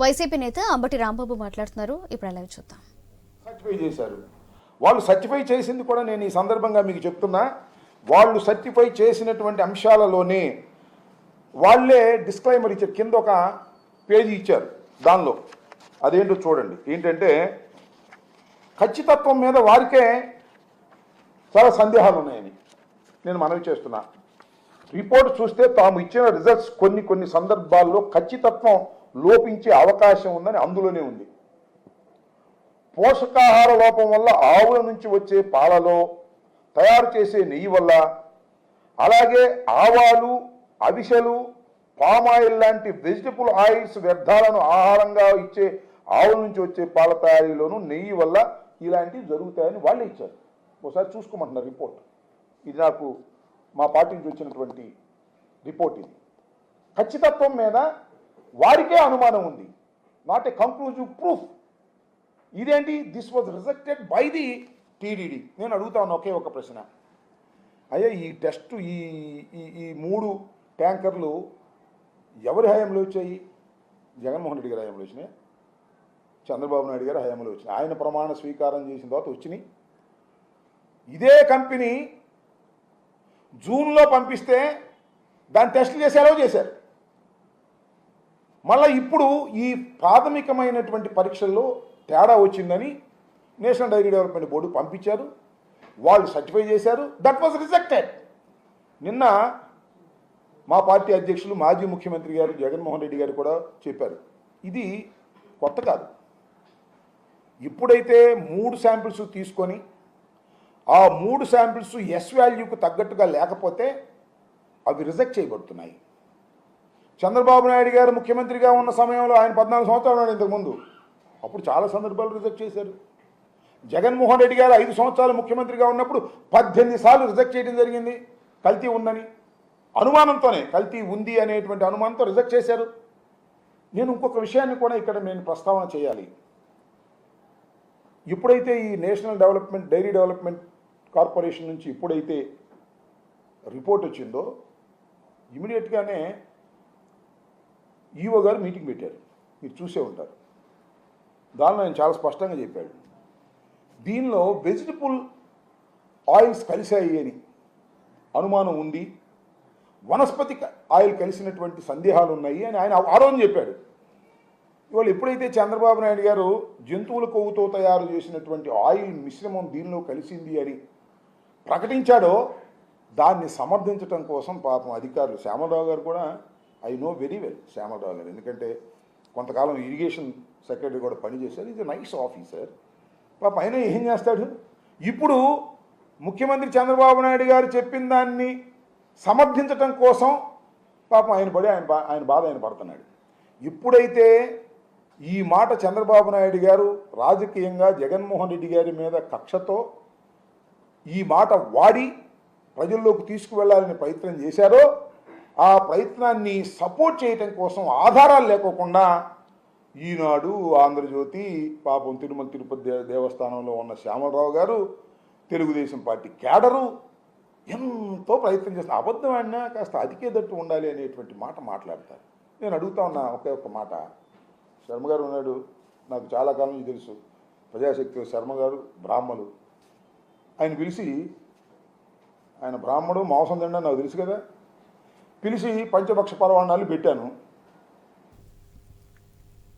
YCP నేత అంబటి రాంబాబు మాట్లాడుతున్నారు. ఇప్పుడు అలా చూద్దాం. సర్టిఫై చేశారు. వాళ్ళు సర్టిఫై చేసింది కూడా నేను ఈ సందర్భంగా మీకు చెప్తున్నా. వాళ్ళు సర్టిఫై చేసినటువంటి అంశాలలోనే వాళ్ళే డిస్క్లైమర్ ఇచ్చారు. కింద ఒక పేజీ ఇచ్చారు. దానిలో. అదేంటో చూడండి. ఏంటంటే ఖచ్చితత్వం మీద వారికే చాలా సందేహాలు ఉన్నాయని నేను మనవి చేస్తున్నా. రిపోర్ట్ చూస్తే తాము ఇచ్చిన రిజల్ట్స్ కొన్ని కొన్ని సందర్భాల్లో ఖచ్చితత్వం లోపించే అవకాశం ఉందని అందులోనే ఉంది. పోషకాహార లోపం వల్ల ఆవుల నుంచి వచ్చే పాలలో తయారు చేసే నెయ్యి వల్ల అలాగే ఆవాలు అవిసెలు పామాయిల్ లాంటి వెజిటబుల్ ఆయిల్స్ వ్యర్థాలను ఆహారంగా ఇచ్చే ఆవుల నుంచి వచ్చే పాల తయారీలోనూ నెయ్యి వల్ల ఇలాంటివి జరుగుతాయని వాళ్ళు ఇచ్చారు. ఒకసారి చూసుకోమంటున్నారు రిపోర్ట్. ఇది నాకు మా పార్టీ నుంచి వచ్చినటువంటి రిపోర్ట్ ఇది. ఖచ్చితత్వం మీద వారికే అనుమానం ఉంది. నాట్ ఏ కంక్లూజివ్ ప్రూఫ్ ఇదేంటి? This was rejected by the TDD నేను అడుగుతా ఉన్న ఒకే ఒక ప్రశ్న. అయ్యా ఈ టెస్ట్ ఈ ఈ ఈ మూడు ట్యాంకర్లు ఎవరి హయాంలో వచ్చాయి? జగన్మోహన్ రెడ్డి గారి హయాంలో వచ్చినాయి? చంద్రబాబు నాయుడు గారి హయాంలో వచ్చినాయి. ఆయన ప్రమాణ స్వీకారం చేసిన తర్వాత వచ్చినాయి. ఇదే కంపెనీ జూన్లో పంపిస్తే దాన్ని టెస్టులు చేశారో చేశారు. మళ్ళీ ఇప్పుడు ఈ ప్రాథమికమైనటువంటి పరీక్షల్లో తేడా వచ్చిందని నేషనల్ డైరీ డెవలప్మెంట్ బోర్డు పంపించారు. వాళ్ళు సర్టిఫై చేశారు. దట్ వాజ్ రిజెక్టెడ్ నిన్న మా పార్టీ అధ్యక్షులు మాజీ ముఖ్యమంత్రి గారు జగన్మోహన్ రెడ్డి గారు కూడా చెప్పారు. ఇది కొత్త కాదు. ఇప్పుడైతే మూడు శాంపిల్స్ తీసుకొని ఆ మూడు శాంపిల్స్ ఎస్ వాల్యూకు తగ్గట్టుగా లేకపోతే అవి రిజెక్ట్ చేయబడుతున్నాయి. చంద్రబాబు నాయుడు గారు ముఖ్యమంత్రిగా ఉన్న సమయంలో ఆయన పద్నాలుగు సంవత్సరాలు ఉన్నాడు ఇంతకుముందు. అప్పుడు చాలా సందర్భాలు రిజెక్ట్ చేశారు. జగన్మోహన్ రెడ్డి గారు ఐదు సంవత్సరాలు ముఖ్యమంత్రిగా ఉన్నప్పుడు పద్దెనిమిది సార్లు రిజెక్ట్ చేయడం జరిగింది. కల్తీ ఉందని అనుమానంతోనే కల్తీ ఉంది అనేటువంటి అనుమానంతో రిజెక్ట్ చేశారు. నేను ఇంకొక విషయాన్ని కూడా ఇక్కడ నేను ప్రస్తావన చేయాలి. ఇప్పుడైతే ఈ national development dairy development corporation నుంచి ఇప్పుడైతే రిపోర్ట్ వచ్చిందో ఇమీడియట్గానే ఈఓ గారు మీటింగ్ పెట్టారు. మీరు చూసే ఉంటారు. దానిలో ఆయన చాలా స్పష్టంగా చెప్పాడు. దీనిలో వెజిటబుల్ ఆయిల్స్ కలిశాయి అని అనుమానం ఉంది. వనస్పతి ఆయిల్ కలిసినటువంటి సందేహాలు ఉన్నాయి అని ఆయన ఆరోజు చెప్పాడు. ఇవాళ ఎప్పుడైతే చంద్రబాబు నాయుడు గారు జంతువుల కొవ్వుతో తయారు చేసినటువంటి ఆయిల్ మిశ్రమం దీనిలో కలిసింది అని ప్రకటించాడో దాన్ని సమర్థించడం కోసం పాపం అధికారులు శ్యామలరావు గారు కూడా I know very well Shyamala Rao గారు ఎందుకంటే కొంతకాలం ఇరిగేషన్ సెక్రటరీ కూడా పనిచేశారు ఇది నైస్ ఆఫీసర్ పాప ఆయన ఏం చేస్తాడు? ఇప్పుడు ముఖ్యమంత్రి చంద్రబాబు నాయుడు గారు చెప్పిన దాన్ని సమర్థించటం కోసం పాపం ఆయన పడి ఆయన బా ఆయన బాధ ఆయన పడుతున్నాడు. ఇప్పుడైతే ఈ మాట చంద్రబాబు నాయుడు గారు రాజకీయంగా జగన్మోహన్ రెడ్డి గారి మీద కక్షతో ఈ మాట వాడి ప్రజల్లోకి తీసుకువెళ్ళాలని ప్రయత్నం చేశారో ఆ ప్రయత్నాన్ని సపోర్ట్ చేయటం కోసం ఆధారాలు లేకోకుండా ఈనాడు ఆంధ్రజ్యోతి పాపం తిరుమల తిరుపతి దేవస్థానంలో ఉన్న శ్యామలరావు గారు తెలుగుదేశం పార్టీ క్యాడరు ఎంతో ప్రయత్నం చేస్తున్న అబద్ధం ఆడినా కాస్త అతికేదట్టు ఉండాలి అనేటువంటి మాట మాట్లాడతారు. నేను అడుగుతా ఉన్నా ఒకే ఒక్క మాట. శర్మ గారు ఉన్నాడు నాకు చాలా కాలం తెలుసు. ప్రజాశక్తి శర్మ గారు బ్రాహ్మలు. ఆయన పిలిచి ఆయన బ్రాహ్మడు మాంసం తిండా నాకు తెలుసు కదా. పిలిచి పంచపక్ష పరవాణాలు పెట్టాను.